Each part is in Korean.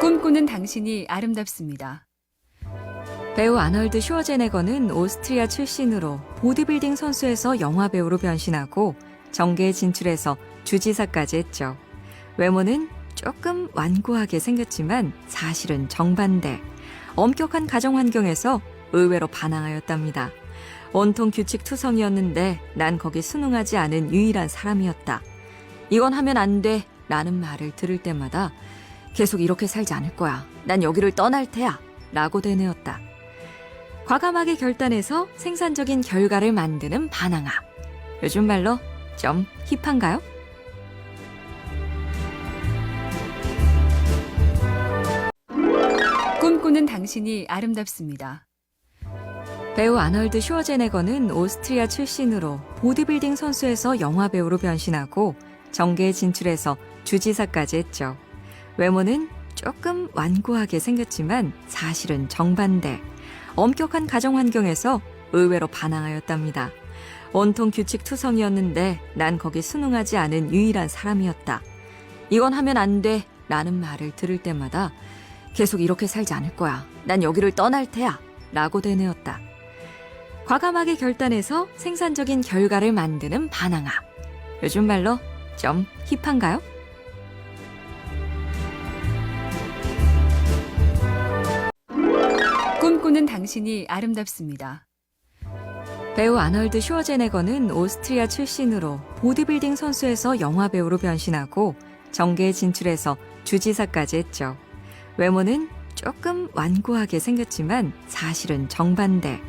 꿈꾸는 당신이 아름답습니다. 배우 아널드 슈워제네거는 오스트리아 출신으로 보디빌딩 선수에서 영화 배우로 변신하고 정계에 진출해서 주지사까지 했죠. 외모는 조금 완고하게 생겼지만 사실은 정반대. 엄격한 가정 환경에서 의외로 반항하였답니다. 온통 규칙 투성이었는데 난 거기 순응하지 않은 유일한 사람이었다. 이건 하면 안 돼. 라는 말을 들을 때마다 계속 이렇게 살지 않을 거야. 난 여기를 떠날 테야. 라고 되뇌었다. 과감하게 결단해서 생산적인 결과를 만드는 반항아. 요즘 말로 좀 힙한가요? 꿈꾸는 당신이 아름답습니다. 배우 아널드 슈워제네거는 오스트리아 출신으로 보디빌딩 선수에서 영화 배우로 변신하고 정계에 진출해서 주지사까지 했죠. 외모는 조금 완고하게 생겼지만 사실은 정반대. 엄격한 가정 환경에서 의외로 반항하였답니다. 온통 규칙 투성이었는데 난 거기 순응하지 않은 유일한 사람이었다. 이건 하면 안 돼. 라는 말을 들을 때마다 계속 이렇게 살지 않을 거야. 난 여기를 떠날 테야. 라고 되뇌었다. 과감하게 결단해서 생산적인 결과를 만드는 반항아. 요즘 말로 좀 힙한가요? 꿈꾸는 당신이 아름답습니다. 배우 아널드 슈워제네거는 오스트리아 출신으로 보디빌딩 선수에서 영화 배우로 변신하고 정계에 진출해서 주지사까지 했죠. 외모는 조금 완고하게 생겼지만 사실은 정반대.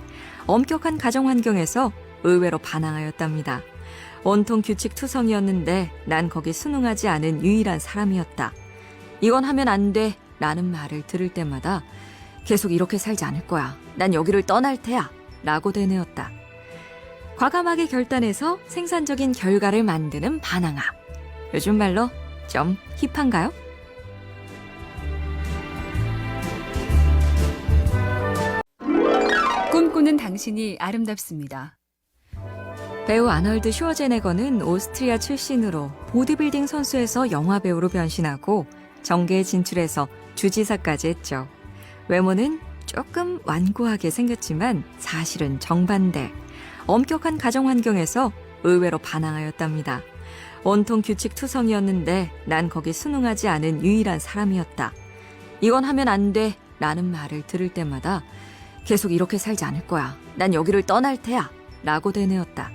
엄격한 가정 환경에서 의외로 반항하였답니다. 온통 규칙 투성이었는데 난 거기 순응하지 않은 유일한 사람이었다. 이건 하면 안 돼. 라는 말을 들을 때마다 계속 이렇게 살지 않을 거야. 난 여기를 떠날 테야. 라고 되뇌었다. 과감하게 결단해서 생산적인 결과를 만드는 반항아. 요즘 말로 좀 힙한가요? 꿈꾸는 당신이 아름답습니다. 배우 아널드 슈워제네거는 오스트리아 출신으로 보디빌딩 선수에서 영화 배우로 변신하고 정계에 진출해서 주지사까지 했죠. 외모는 조금 완고하게 생겼지만 사실은 정반대. 엄격한 가정 환경에서 의외로 반항하였답니다. 온통 규칙 투성이었는데 난 거기 순응하지 않은 유일한 사람이었다. 이건 하면 안 돼. 라는 말을 들을 때마다 계속 이렇게 살지 않을 거야. 난 여기를 떠날 테야. 라고 되뇌었다.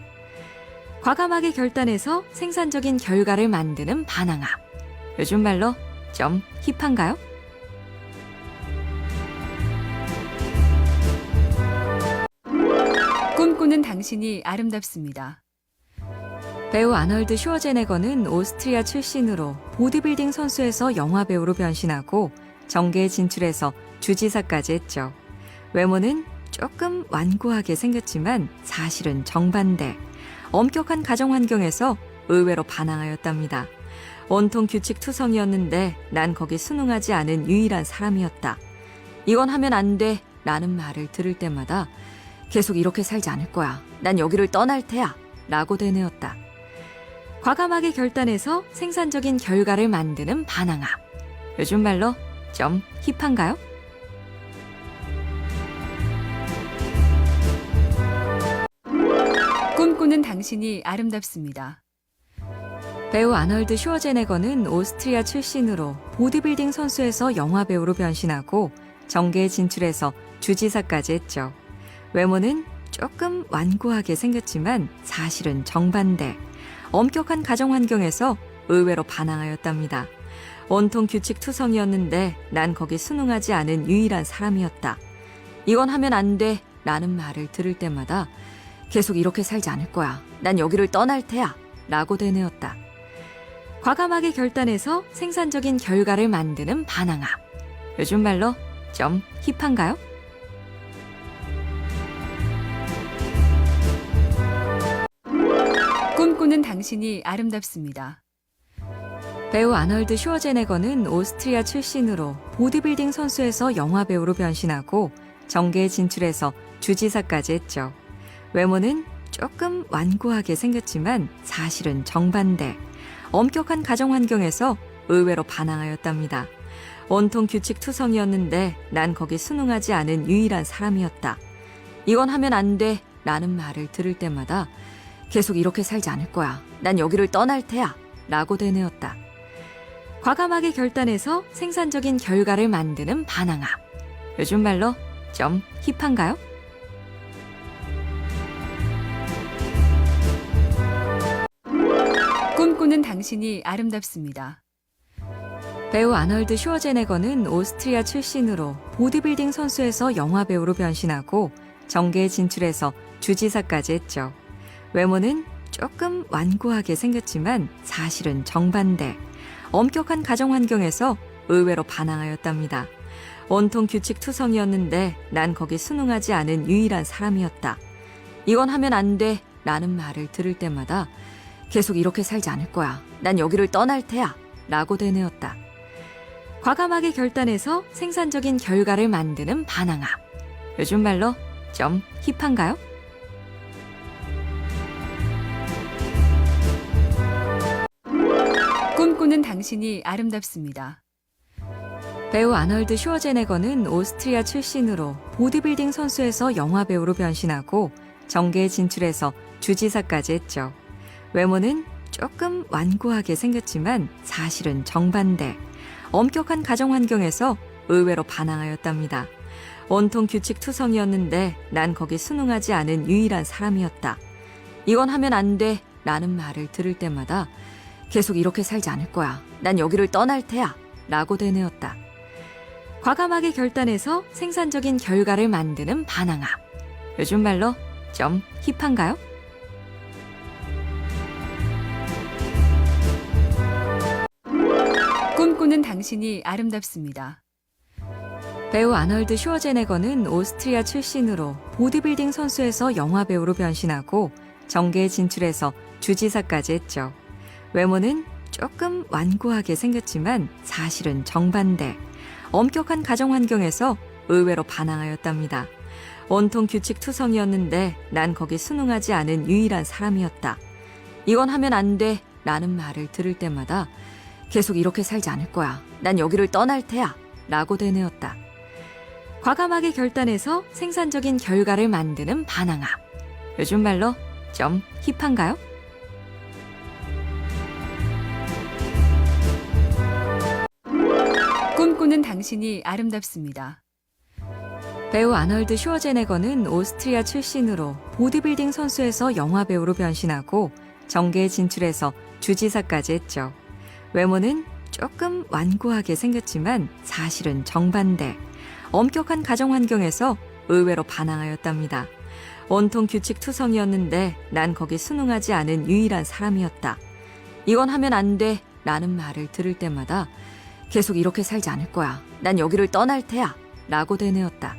과감하게 결단해서 생산적인 결과를 만드는 반항아. 요즘 말로 좀 힙한가요? 꿈꾸는 당신이 아름답습니다. 배우 아널드 슈워제네거는 오스트리아 출신으로 보디빌딩 선수에서 영화 배우로 변신하고 정계에 진출해서 주지사까지 했죠. 외모는 조금 완고하게 생겼지만 사실은 정반대. 엄격한 가정 환경에서 의외로 반항하였답니다. 온통 규칙 투성이었는데 난 거기 순응하지 않은 유일한 사람이었다. 이건 하면 안 돼. 라는 말을 들을 때마다 계속 이렇게 살지 않을 거야. 난 여기를 떠날 테야. 라고 되뇌었다. 과감하게 결단해서 생산적인 결과를 만드는 반항아. 요즘 말로 좀 힙한가요? 꿈꾸는 당신이 아름답습니다. 배우 아널드 슈워제네거는 오스트리아 출신으로 보디빌딩 선수에서 영화 배우로 변신하고 정계에 진출해서 주지사까지 했죠. 외모는 조금 완고하게 생겼지만 사실은 정반대. 엄격한 가정 환경에서 의외로 반항하였답니다. 온통 규칙 투성이었는데 난 거기 순응하지 않은 유일한 사람이었다. 이건 하면 안 돼. 라는 말을 들을 때마다 계속 이렇게 살지 않을 거야. 난 여기를 떠날 테야. 라고 되뇌었다. 과감하게 결단해서 생산적인 결과를 만드는 반항아. 요즘 말로 좀 힙한가요? 꿈꾸는 당신이 아름답습니다. 배우 아널드 슈워제네거는 오스트리아 출신으로 보디빌딩 선수에서 영화 배우로 변신하고 정계에 진출해서 주지사까지 했죠. 외모는 조금 완고하게 생겼지만 사실은 정반대. 엄격한 가정 환경에서 의외로 반항하였답니다. 온통 규칙 투성이었는데 난 거기 순응하지 않은 유일한 사람이었다. 이건 하면 안 돼. 라는 말을 들을 때마다 계속 이렇게 살지 않을 거야. 난 여기를 떠날 테야. 라고 되뇌었다. 과감하게 결단해서 생산적인 결과를 만드는 반항아. 요즘 말로 좀 힙한가요? 꿈꾸는 당신이 아름답습니다. 배우 아널드 슈워제네거는 오스트리아 출신으로 보디빌딩 선수에서 영화 배우로 변신하고 정계에 진출해서 주지사까지 했죠. 외모는 조금 완고하게 생겼지만 사실은 정반대. 엄격한 가정 환경에서 의외로 반항하였답니다. 온통 규칙 투성이었는데 난 거기 순응하지 않은 유일한 사람이었다. 이건 하면 안 돼. 라는 말을 들을 때마다 계속 이렇게 살지 않을 거야. 난 여기를 떠날 테야. 라고 되뇌었다. 과감하게 결단해서 생산적인 결과를 만드는 반항아. 요즘 말로 좀 힙한가요? 꿈꾸는 당신이 아름답습니다. 배우 아널드 슈워제네거는 오스트리아 출신으로 보디빌딩 선수에서 영화 배우로 변신하고 정계에 진출해서 주지사까지 했죠. 외모는 조금 완고하게 생겼지만 사실은 정반대. 엄격한 가정 환경에서 의외로 반항하였답니다. 온통 규칙 투성이었는데 난 거기 순응하지 않은 유일한 사람이었다. 이건 하면 안 돼. 라는 말을 들을 때마다 계속 이렇게 살지 않을 거야. 난 여기를 떠날 테야. 라고 되뇌었다. 과감하게 결단해서 생산적인 결과를 만드는 반항아. 요즘 말로 좀 힙한가요? 꿈꾸는 당신이 아름답습니다. 배우 아널드 슈워제네거는 오스트리아 출신으로 보디빌딩 선수에서 영화 배우로 변신하고 정계에 진출해서 주지사까지 했죠. 외모는 조금 완고하게 생겼지만 사실은 정반대. 엄격한 가정 환경에서 의외로 반항하였답니다. 온통 규칙 투성이었는데 난 거기 순응하지 않은 유일한 사람이었다. 이건 하면 안 돼. 라는 말을 들을 때마다 계속 이렇게 살지 않을 거야. 난 여기를 떠날 테야. 라고 되뇌었다. 과감하게 결단해서 생산적인 결과를 만드는 반항아. 요즘 말로 좀 힙한가요? 당신이 아름답습니다. 배우 아널드 슈워제네거는 오스트리아 출신으로 보디빌딩 선수에서 영화 배우로 변신하고 정계에 진출해서 주지사까지 했죠. 외모는 조금 완고하게 생겼지만 사실은 정반대. 엄격한 가정 환경에서 의외로 반항하였답니다. 온통 규칙 투성이었는데 난 거기 순응하지 않은 유일한 사람이었다. 이건 하면 안 돼. 라는 말을 들을 때마다 계속 이렇게 살지 않을 거야. 난 여기를 떠날 테야. 라고 되뇌었다.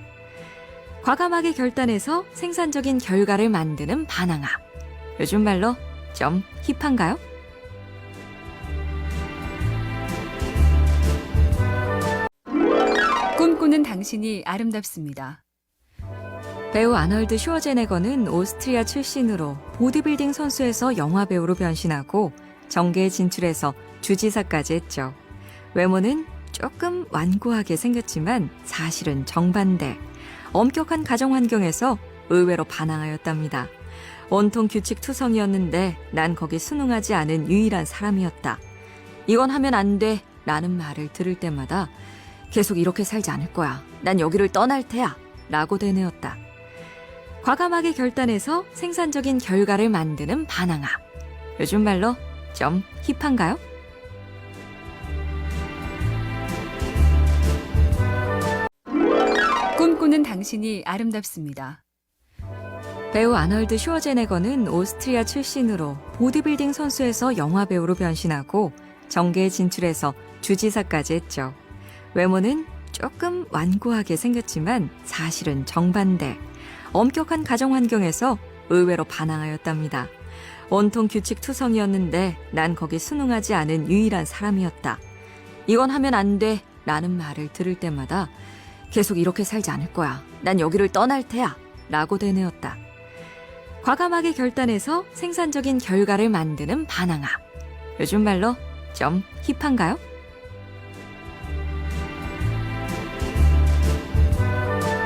과감하게 결단해서 생산적인 결과를 만드는 반항아. 요즘 말로 좀 힙한가요? 꿈꾸는 당신이 아름답습니다. 배우 아널드 슈워제네거는 오스트리아 출신으로 보디빌딩 선수에서 영화 배우로 변신하고 정계에 진출해서 주지사까지 했죠. 외모는 조금 완고하게 생겼지만 사실은 정반대. 엄격한 가정 환경에서 의외로 반항하였답니다. 온통 규칙 투성이었는데 난 거기 순응하지 않은 유일한 사람이었다. 이건 하면 안 돼. 라는 말을 들을 때마다 계속 이렇게 살지 않을 거야. 난 여기를 떠날 테야. 라고 되뇌었다. 과감하게 결단해서 생산적인 결과를 만드는 반항아. 요즘 말로 좀 힙한가요? 꿈꾸는 당신이 아름답습니다. 배우 아널드 슈워제네거는 오스트리아 출신으로 보디빌딩 선수에서 영화 배우로 변신하고 정계에 진출해서 주지사까지 했죠. 외모는 조금 완고하게 생겼지만 사실은 정반대. 엄격한 가정 환경에서 의외로 반항하였답니다. 온통 규칙 투성이었는데 난 거기 순응하지 않은 유일한 사람이었다. 이건 하면 안 돼. 라는 말을 들을 때마다 계속 이렇게 살지 않을 거야. 난 여기를 떠날 테야. 라고 되뇌었다. 과감하게 결단해서 생산적인 결과를 만드는 반항아. 요즘 말로 좀 힙한가요?